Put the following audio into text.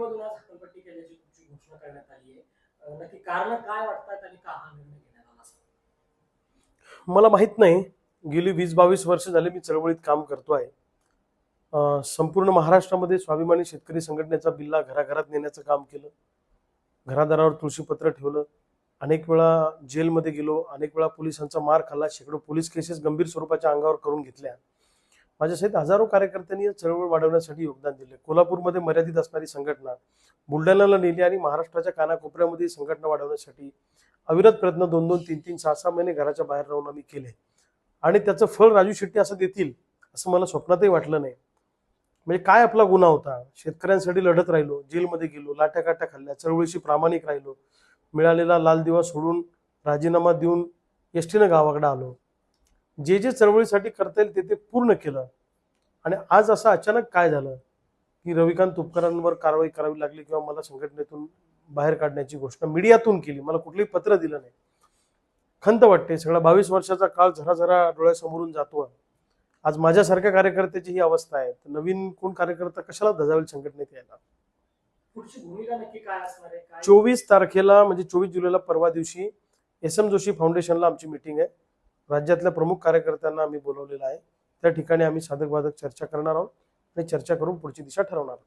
मधून आज हकालपट्टी केल्याची तुमची घोषणा करण्यात आली आहे. नक्की कारण काय वाटतात आणि का हा निर्णय घेण्यात आला मला माहीत नाही. गेली वीस बावीस वर्ष झाले मी चळवळीत काम करतो आहे. संपूर्ण महाराष्ट्रामध्ये स्वाभिमानी शेतकरी संघटनेचा बिल्ला घराघरात नेण्याचं काम केलं. घरादारावर तुळशीपत्र ठेवलं. अनेक वेळा जेलमध्ये गेलो. अनेक वेळा पोलिसांचा मार खाल्ला. शेकडो पोलीस केसेस गंभीर स्वरूपाच्या अंगावर करून घेतल्या. माझ्यासहित हजारो कार्यकर्त्यांनी चळवळ वाढवण्यासाठी योगदान दिले. कोल्हापूरमध्ये मर्यादित असणारी संघटना बुलढाण्याला नेली आणि महाराष्ट्राच्या कानाकोपऱ्यामध्ये ही संघटना वाढवण्यासाठी अविरत प्रयत्न दोन दोन तीन तीन सहा सहा महिने घराच्या बाहेर राहून आम्ही केले. आणि त्याचं फळ राजू शेट्टी असं देतील असं मला स्वप्नातही वाटलं नाही. म्हणजे काय आपला गुन्हा होता? शेतकऱ्यांसाठी लढत राहिलो जेलमध्ये गेलो लाट्या काट्या खाल्ल्या चळवळीशी प्रामाणिक राहिलो मिळालेला लाल दिवा सोडून राजीनामा देऊन एस टीनं गावाकडे आलो. जे जे चळवळीसाठी करता येईल ते ते पूर्ण केलं. आणि आज असं अचानक काय झालं? की रविकांत तुपकरांवर कारवाई करावी लागली किंवा मला संघटनेतून बाहेर काढण्याची घोषणा मीडियातून केली मला कुठलंही पत्र दिलं नाही. खंत वाटते सगळा बावीस वर्षाचा काळ झरा झरा डोळ्यासमोरून जातो आज माझ्यासारख्या कार्यकर्त्याची ही अवस्था आहे. तर नवीन कोण कार्यकर्ता कशाला धजावेल संघटनेत यायला? चोवीस तारखेला म्हणजे चोवीस जुलैला परवा दिवशी एस एम जोशी फाउंडेशनला आमची मिटिंग आहे. राज्यातल्या प्रमुख कार्यकर्त्यांना आम्ही बोलवलेलं आहे. त्या ठिकाणी आम्ही साधक बाधक चर्चा करणार आहोत आणि चर्चा करून पुढची दिशा ठरवणार आहोत.